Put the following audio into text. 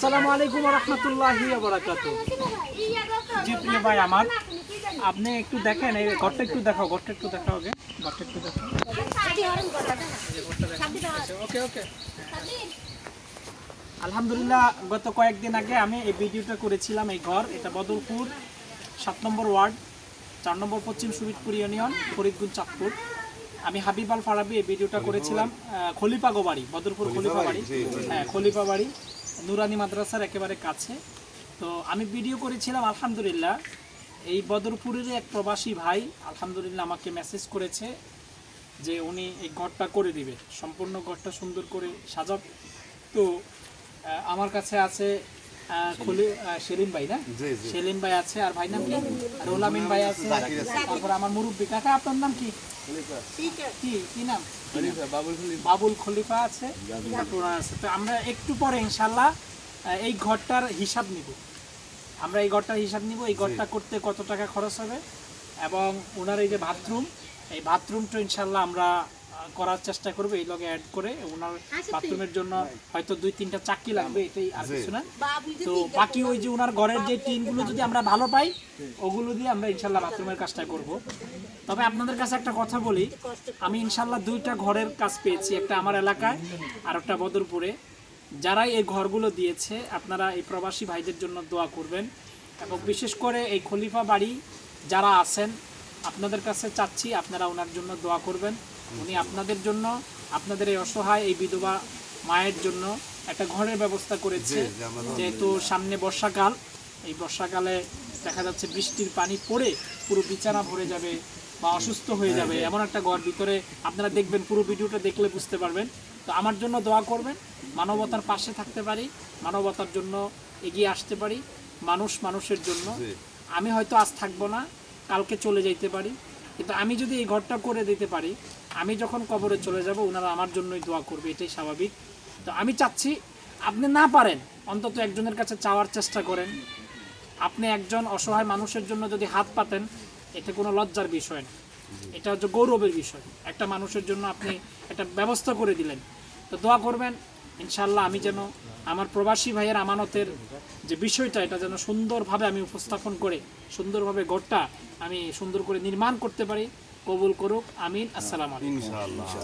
আসসালামু আলাইকুম রহমতুল্লাহি জি প্রিয় ভাই আমার আপনি একটু দেখেন এই ঘরটা একটু দেখাও ঘরটা একটু দেখাও আগে ঘরটা একটু দেখাও। ওকে ওকে। আলহামদুলিল্লাহ গত কয়েকদিন আগে আমি এই ভিডিওটা করেছিলাম এই ঘর এটা বদরপুর সাত নম্বর ওয়ার্ড চার নম্বর পশ্চিম সুবিদপুর ইউনিয়ন ফরিদগুঞ্জ চাঁদপুর। আমি হাবিব আল ফারাবি এই ভিডিওটা করেছিলাম আহ, খলিফা গোবাড়ি বদরপুর খলিফা বাড়ি হ্যাঁ খলিফা বাড়ি নুরানি মাদ্রাসার একেবারে কাছে। তো আমি ভিডিও করেছিলাম, আলহামদুলিল্লাহ। এই বদরপুরের এক প্রবাসী ভাই, আলহামদুলিল্লাহ, আমাকে মেসেজ করেছে যে উনি এই ঘরটা করে দিবে। সম্পূর্ণ ঘরটা সুন্দর করে সাজাব তো আমার কাছে আছে খলি সেলিম ভাই না। সেলিম ভাই আছে আর ভাই নাম কি? রোল আমিন ভাই আছে। তারপর আমার মুরব্বী। কাকা আপনার নাম কি? কি কি নাম? বাবুল খলিফা। আছে। তারপর আছে। তো আমরা একটু পরে ইনশাল্লাহ এই ঘরটার হিসাব নিব। আমরা এই ঘরটার হিসাব নিব। এই ঘরটা করতে কত টাকা খরচ হবে? এবং ওনার এই যে বাথরুম এই বাথরুমটা ইনশাল্লাহ আমরা করার চেষ্টা করবে এই লগে অ্যাড করে ওনার বাথরুমের জন্য হয়তো দুই তিনটা চাকি লাগবে এটাই আর কিছু না। তো বাকি ওই যে ওনার ঘরের যে টিনগুলো যদি আমরা ভালো পাই ওগুলো দিয়ে আমরা ইনশাল্লাহ বাথরুমের কাজটা করব। তবে আপনাদের কাছে একটা কথা বলি আমি ইনশাল্লাহ দুইটা ঘরের কাজ পেয়েছি একটা আমার এলাকায় আর একটা বদরপুরে। যারা এই ঘরগুলো দিয়েছে আপনারা এই প্রবাসী ভাইদের জন্য দোয়া করবেন। এবং বিশেষ করে এই খলিফা বাড়ি যারা আছেন আপনাদের কাছে চাচ্ছি আপনারা ওনার জন্য দোয়া করবেন। উনি আপনাদের জন্য আপনাদের এই অসহায় এই বিধবা মায়ের জন্য একটা ঘরের ব্যবস্থা করেছে। যেহেতু সামনে বর্ষাকাল এই বর্ষাকালে দেখা যাচ্ছে বৃষ্টির পানি পড়ে পুরো বিছানা ভরে যাবে বা অসুস্থ হয়ে যাবে এমন একটা ঘর ভিতরে আপনারা দেখবেন পুরো ভিডিওটা দেখলে বুঝতে পারবেন। তো আমার জন্য দোয়া করবেন মানবতার পাশে থাকতে পারি মানবতার জন্য এগিয়ে আসতে পারি মানুষ মানুষের জন্য। আমি হয়তো আজ থাকব না কালকে চলে যাইতে পারি কিন্তু আমি যদি এই ঘরটা করে দিতে পারি আমি যখন কবরে চলে যাব ওনারা আমার জন্যই দোয়া করবে, এটাই স্বাভাবিক। তো আমি চাচ্ছি, আপনি না পারেন, অন্তত একজনের কাছে চাওয়ার চেষ্টা করেন। আপনি একজন অসহায় মানুষের জন্য যদি হাত পাতেন এটা কোনো লজ্জার বিষয় না। এটা হচ্ছে গৌরবের বিষয়। একটা মানুষের জন্য আপনি একটা ব্যবস্থা করে দিলেন। তো দোয়া করবেন ইনশাল্লাহ আমি যেন আমার প্রবাসী ভাইয়ের আমানতের যে বিষয়টা, এটা যেন সুন্দরভাবে আমি উপস্থাপন করে, সুন্দরভাবে ঘরটা আমি সুন্দর করে নির্মাণ করতে পারি। কবুল করুক আমিন আসসালাম আলাইকুম।